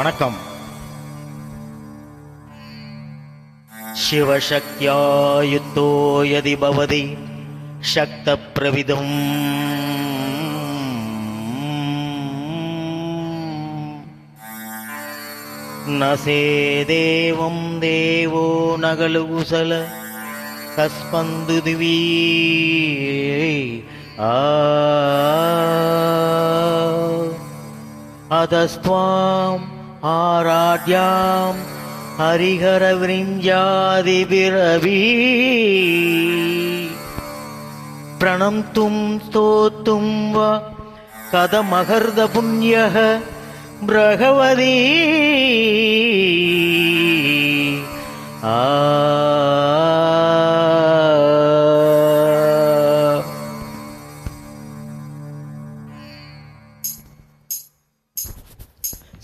வணக்கம். சிவசக்தியாயுத்தோ யதி பவதி சக்த பிரவிதம் நசே தேவம் தேவோ நகலு குசல கஸ்பந்து திவி அதஸ்வாம் ஆராத்யாம் ஹரிஹர விரிஞ்சாதி பிரவி பிரணம்தும் ஸ்தோத்தும் வா கதமகர்த புண்ணியக பிரகவதி. ஆ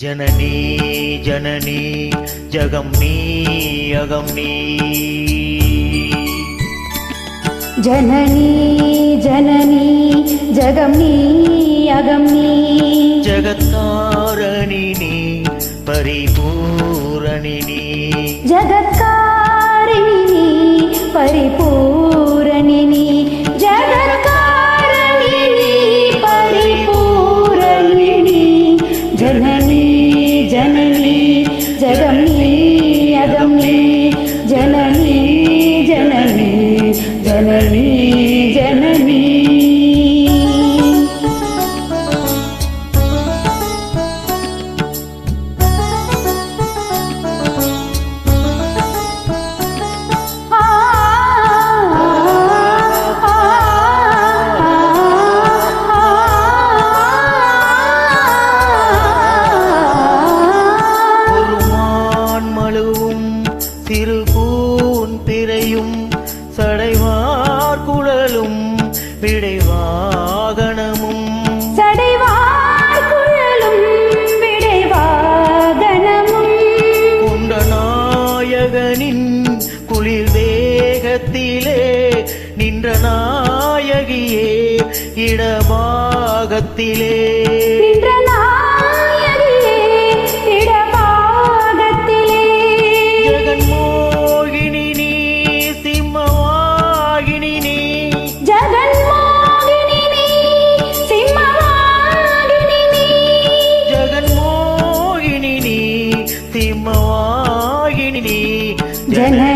జననీ జననీ జగమ్నీ అగమ్నీ జననీ జననీ జగమ్నీ అగమ్నీ జగత్కారణిని పరిపూరణిని జగత్కారిణిని పరిపూరణిని जननी जननी जगं விடைவாகனமும் குண்டநாயகனின் குளிர் தேகத்திலே நின்ற நாயகியே இடபாகத்திலே நின்ற ஜனனி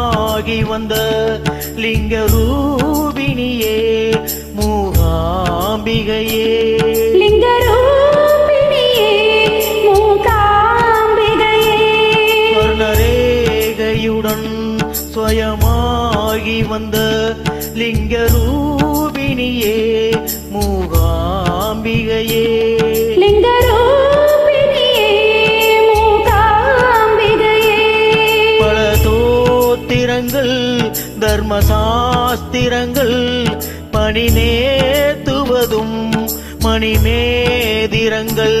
ஸ்வயமாகி வந்த லிங்க ரூபிணியே மூகாம்பிகையே. லிங்கரூபிணியே மூகாம்பிகையே. ஸ்வர்ண ரேகையுடன் ஸ்வயமாகி வந்த லிங்க ரூபிணியே மூகாம்பிகையே. தர்மசாஸ்திரங்கள் பணி நேத்துவதும் மணிமேதிரங்கள்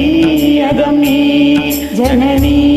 जननी जननी